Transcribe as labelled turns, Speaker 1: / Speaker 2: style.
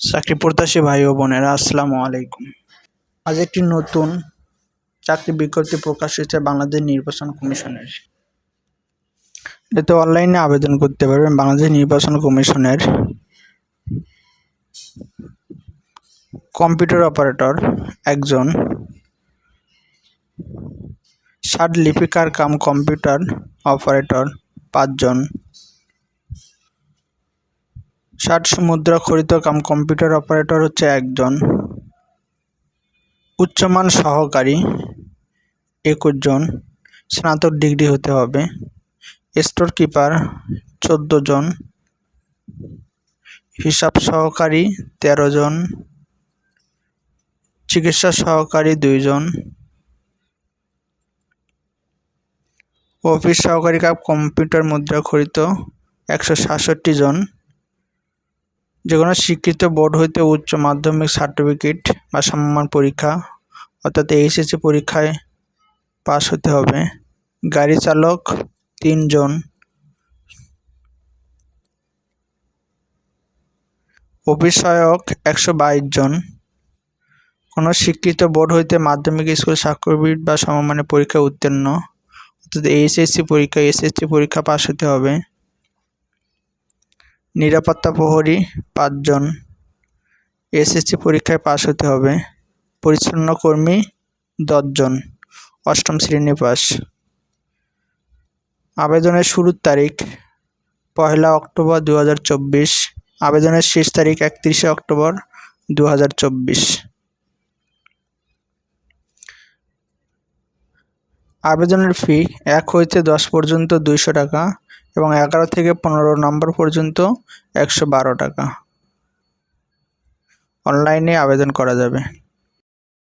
Speaker 1: চাকরি প্রত্যাশী ভাই ও বোনেরা, আসসালামু আলাইকুম। আজ একটি নতুন চাকরি বিজ্ঞপ্তি প্রকাশ হয়েছে বাংলাদেশ নির্বাচন কমিশনের। এতে অনলাইনে আবেদন করতে পারবেন বাংলাদেশ নির্বাচন কমিশনের কম্পিউটার অপারেটর একজন। ষাট লিপিকার কাম কম্পিউটার অপারেটর পাঁচজন। ষাট মুদ্রাক্ষরিত কাম কম্পিউটার অপারেটর হচ্ছে একজন। উচ্চমান সহকারী একুশ জন। স্নাতক ডিগ্রি হতে হবে। স্টোর কিপার চোদ্দ জন। হিসাব সহকারী তেরো জন। চিকিৎসা সহকারী দুইজন অফিস সহকারী কাপ কম্পিউটার মুদ্রাক্ষরিত একশো সাতষট্টি জন। যে কোনো স্বীকৃত বোর্ড হইতে উচ্চ মাধ্যমিক সার্টিফিকেট বা সমমান পরীক্ষা, অর্থাৎ এইচএসসি পরীক্ষায় পাস হতে হবে। গাড়ি চালক তিনজন। সহায়ক একশো বাইশ জন। কোনো স্বীকৃত বোর্ড হইতে মাধ্যমিক স্কুল স্বাক্ষরবিদ বা সমমানের পরীক্ষা উত্তীর্ণ, অর্থাৎ এইচএসসি পরীক্ষা এসএসসি পরীক্ষা পাস হতে হবে। নিরাপত্তা প্রহরী পাঁচজন এসএসসি পরীক্ষায় পাশ হতে হবে। পরিচ্ছন্ন কর্মী দশজন। অষ্টম শ্রেণি পাস আবেদনের শুরুর তারিখ পয়লা অক্টোবর দু হাজার চব্বিশ। আবেদনের শেষ তারিখ একত্রিশে অক্টোবর দু হাজার চব্বিশ। আবেদনের ফি এক হইতে দশ পর্যন্ত দুইশো টাকা এবং এগারো থেকে পনেরো নম্বর পর্যন্ত একশো বারো টাকা। অনলাইনে আবেদন করা যাবে।